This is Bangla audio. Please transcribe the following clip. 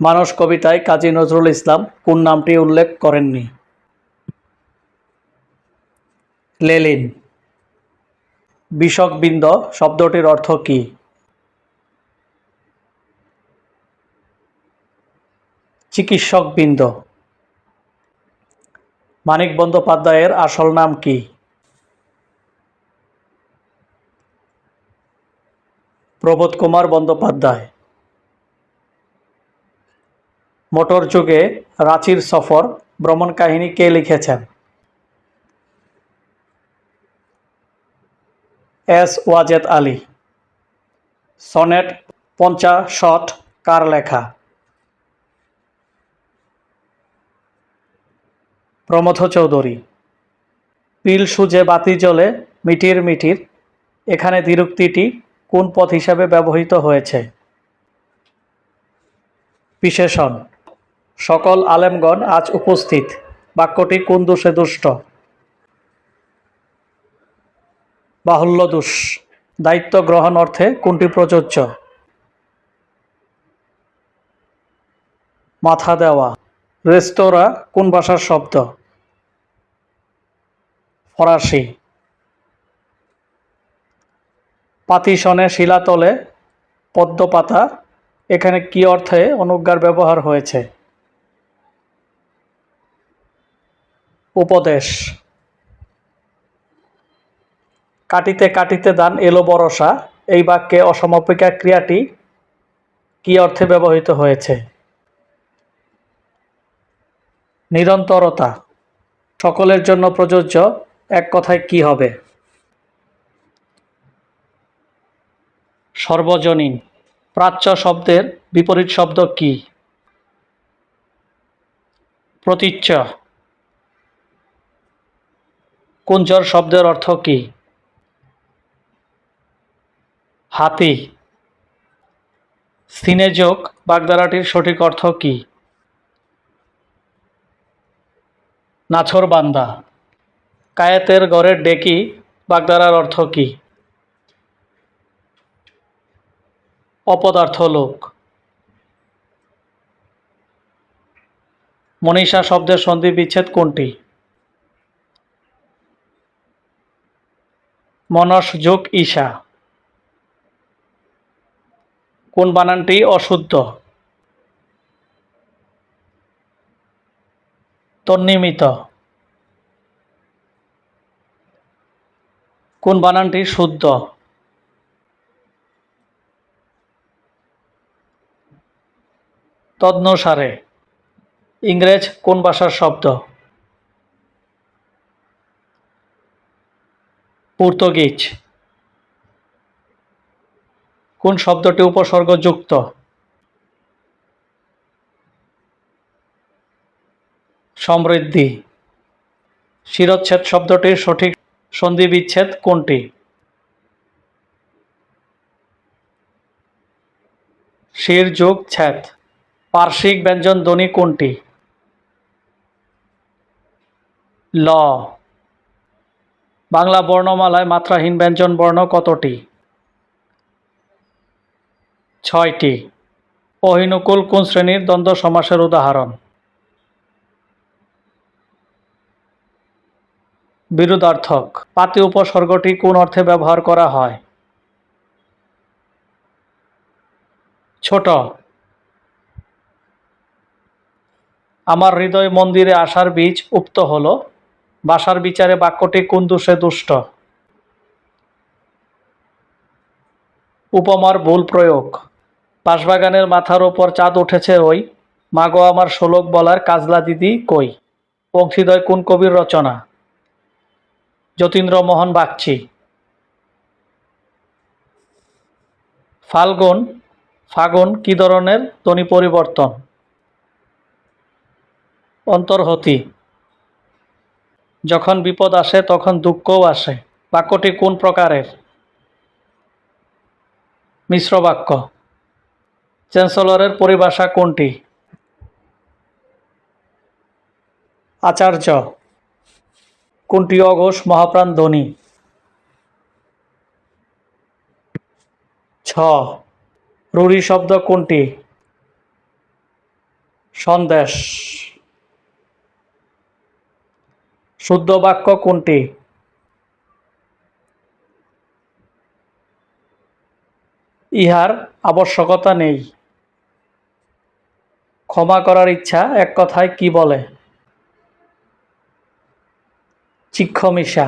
মানস কবিতায় কাজী নজরুল ইসলাম কোন নামটি উল্লেখ করেননি? লেলিন। বিষকবৃন্দ শব্দটির অর্থ কী? চিকিৎসকবৃন্দ। মানিক বন্দ্যোপাধ্যায়ের আসল নাম কি? প্রবোধ কুমার বন্দ্যোপাধ্যায়। মোটর যুগে রাঁচির সফর, ভ্রমণ কাহিনী কে লিখেছেন? এস ওয়াজেদ আলী। সনেট পঞ্চাশট কার লেখা? প্রমথ চৌধুরী। পিল সুজে বাতি জ্বলে মিটির মিটির, এখানে দ্বিরুক্তিটি কোন পথ হিসাবে ব্যবহৃত হয়েছে? বিশেষণ। সকল আলেমগণ আজ উপস্থিত। বাক্যটি কোন দোষে দুষ্ট? বাহুল্য দোষ। দায়িত্ব গ্রহণ অর্থে কোনটি প্রযোজ্য? মাথা দেওয়া। রেস্তোরাঁ কোন ভাষার শব্দ? ফরাসি। পাতিশনে শিলাতলে পদ্মপাতা। এখানে কি অর্থে অনুজ্ঞার ব্যবহার হয়েছে? উপদেশ। কাটিতে কাটিতে দান এলো বরসা এই বাক্যে অসমাপিকা ক্রিয়াটি কি অর্থে ব্যবহৃত হয়েছে? নিরন্তরতা। সকলের জন্য প্রযোজ্য, এক কথায় কি হবে? সর্বজনীন। প্রাচ্য শব্দের বিপরীত শব্দ কি? প্রতীচ্য। কুঞ্জর শব্দের অর্থ কি? হাতি। সিনেযোগ বাগদারাটির সঠিক অর্থ কি? নাছর বান্দা। কায়েতের ঘরের ডেকি বাগদারার অর্থ কি? অপদার্থ লোক। মনীষা শব্দের সন্ধি বিচ্ছেদ কোনটি? মনস যোগ ঈশা। কোন বানানটি অশুদ্ধ? তন্নিমিত। কোন বানানটি শুদ্ধ? তদনুসারে। ইংরেজ কোন ভাষার শব্দ? পর্তুগিজ। কোন শব্দটি উপসর্গযুক্ত? সমৃদ্ধি। শিরচ্ছেদ শব্দটির সঠিক সন্ধি বিচ্ছেদ কোনটি? শির যোগ ছেদ। পার্শ্বিক ব্যঞ্জন ধ্বনি কোনটি? ল। বাংলা বর্ণমালায় মাত্রাহীন ব্যঞ্জন বর্ণ কতটি? ছয়টি। অহিনুকুল কোন শ্রেণির দ্বন্দ্ব সমাসের উদাহরণ? বিরুদ্ধার্থক পাতি উপসর্গটি কোন অর্থে ব্যবহার করা হয়? ছোট। আমার হৃদয় মন্দিরে আসার বীজ উক্ত হল বাসার বিচারে বাক্যটি কোন দোষে দুষ্ট? উপমার ভুল প্রয়োগ। বাঁশবাগানের মাথার ওপর চাঁদ উঠেছে ওই। মাগো আমার শোলক বলার কাজলা দিদি কই? বংশীদয় কোন কবির রচনা? যতীন্দ্রমোহন বাগচি। ফাল্গুন, ফাগুন কি ধরনের ধ্বনি পরিবর্তন? অন্তর্হতি। যখন বিপদ আসে, তখন দুঃখও আসে। বাক্যটি কোন প্রকারের? মিশ্র বাক্য। চ্যান্সেলরের পরিভাষা কোনটি? আচার্য। কোনটি অঘোষ মহাপ্রাণ ধ্বনি? ছ। রুড়ি শব্দ কোনটি? সন্দেশ। শুদ্ধ বাক্য কোনটি? ইহার আবশ্যকতা নেই। ক্ষমা করার ইচ্ছা এক কথায় কি বলে? চিক্ষমিশা